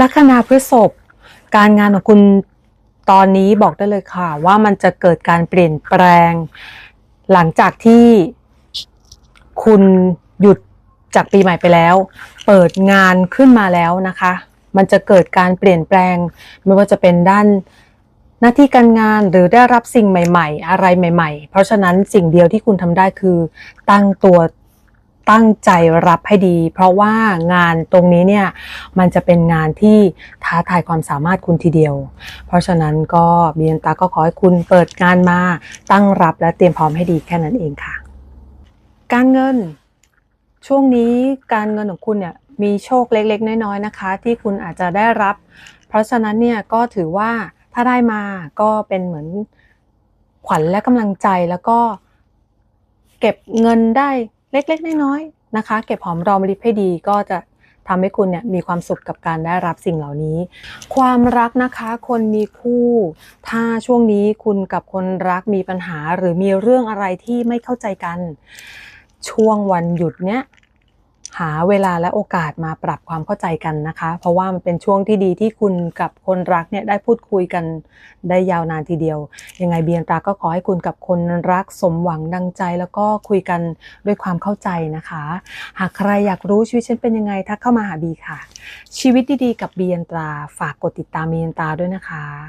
ลัคนาพฤษภการงานของคุณตอนนี้บอกได้เลยค่ะ ว่ามันจะเกิดการเปลี่ยนแปลง หลังจากที่คุณหยุดจากปีใหม่ไปแล้ว เปิดงานขึ้นมาแล้วนะคะ มันจะเกิดการเปลี่ยนแปลง ไม่ว่าจะเป็นด้านหน้าที่การงานหรือได้รับสิ่งใหม่ ๆ อะไรใหม่ ๆ เพราะฉะนั้นสิ่งเดียวที่คุณทำได้คือตั้งตัว ตั้งใจรับให้ดี เพราะว่างานตรงนี้เนี่ยมันจะเป็นงานที่ท้าทายความสามารถคุณทีเดียว เพราะฉะนั้นก็เบียนตาก็ขอให้คุณเปิดงานมาตั้งรับและเตรียมพร้อมให้ดีแค่นั้นเองค่ะ การเงินช่วงนี้การเงินของคุณเนี่ยมีโชคเล็กๆ น้อยๆนะคะ ที่คุณอาจจะได้รับ เพราะฉะนั้นเนี่ยก็ถือว่าถ้าได้มาก็เป็นเหมือนขวัญและกำลังใจแล้วก็เก็บเงินได้ เล็กๆน้อยๆนะคะ เก็บหอมรอมริบให้ดีก็จะทำให้คุณเนี่ยมีความสุขกับการได้รับสิ่งเหล่านี้ ความรักนะคะคนมีคู่ ถ้าช่วงนี้คุณกับคนรักมีปัญหาหรือมีเรื่องอะไรที่ไม่เข้าใจกัน ช่วงวันหยุดเนี้ย หาเวลาและโอกาสมาปรับความเข้าใจกันนะคะ เพราะว่ามันเป็นช่วงที่ดีที่คุณกับคนรักเนี่ยได้พูดคุยกันได้ยาวนานทีเดียว ยังไงเบียนตราก็ขอให้คุณกับคนรักสมหวังดังใจ แล้วก็คุยกันด้วยความเข้าใจนะคะ หากใครอยากรู้ชีวิตฉันเป็นยังไงทักเข้ามาหาบีค่ะ ชีวิตดีๆ กับเบียนตราฝากกดติดตามเบียนตราด้วยนะคะ